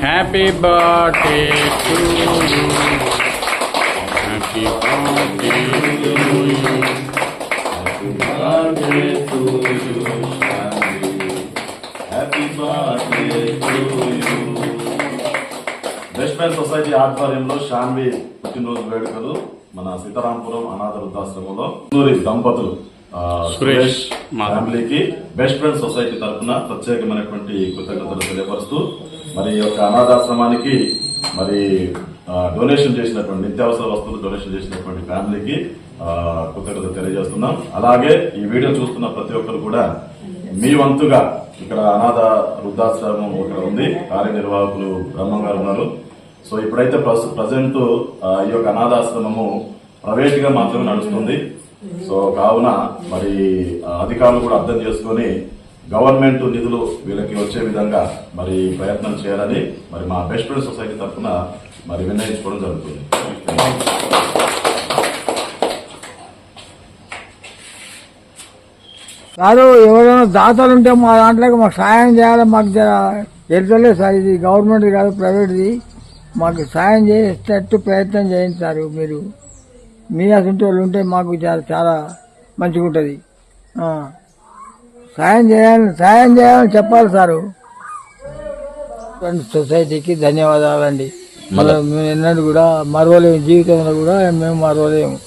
Happy birthday to happy birthday to society ఆధ్వర్యంలో షాన్వి పుట్టినరోజు వేడుకలు మన సీతారాంపురం అనాథ వృద్ధాశ్రమంలో నూరి దంపతులు సురేష్ మాధవ్. ఫ్యామిలీకి బెస్ట్ ఫ్రెండ్ సొసైటీ తరఫున ప్రత్యేకమైనటువంటి కృతజ్ఞతలు తెలియపరుస్తూ మరి ఈ యొక్క అనాథాశ్రమానికి మరి డొనేషన్ చేసినటువంటి నిత్యావసర వస్తువులు డొనేషన్ చేసినటువంటి ఫ్యామిలీకి కృతజ్ఞత తెలియజేస్తున్నాం. అలాగే ఈ వీడియో చూస్తున్న ప్రతి ఒక్కరు కూడా మీ వంతుగా ఇక్కడ అనాథ వృద్ధాశ్రమం ఇక్కడ ఉంది. కార్యనిర్వాహకులు బ్రహ్మం గారు ఉన్నారు. సో ఇప్పుడైతే ప్రజెంట్ ఈ యొక్క అనాథాశ్రమము ప్రైవేట్గా మాత్రమే నడుస్తుంది. సో కావున మరి అధికారులు కూడా అర్థం చేసుకొని గవర్నమెంట్ నిధులు వీళ్ళకి వచ్చే విధంగా మరి ప్రయత్నం చేయాలని మరి మా బెస్ట్ ఫ్రెండ్ సొసైటీ తరఫున మరి విన్నయించుకోవడం జరుగుతుంది. కాదు ఎవరైనా దాతలు ఉంటే మా దాంట్లోకి మాకు సాయం చేయాలి మాకు తెలుసలే సార్ ఇది గవర్నమెంట్ కాదు ప్రైవేట్ది. మాకు సాయం చేసేటట్టు ప్రయత్నం చేయండి సార్ మీరు. మీ అసంటి వాళ్ళు ఉంటే మాకు చాలా చాలా మంచిగా ఉంటుంది సాయం చేయాలి సాయం చేయాలని చెప్పాలి సారు. సొసైటీకి ధన్యవాదాలండి. మళ్ళీ మేము ఎన్నడూ కూడా మరవలేము జీవితంలో కూడా మేము మరవలేము.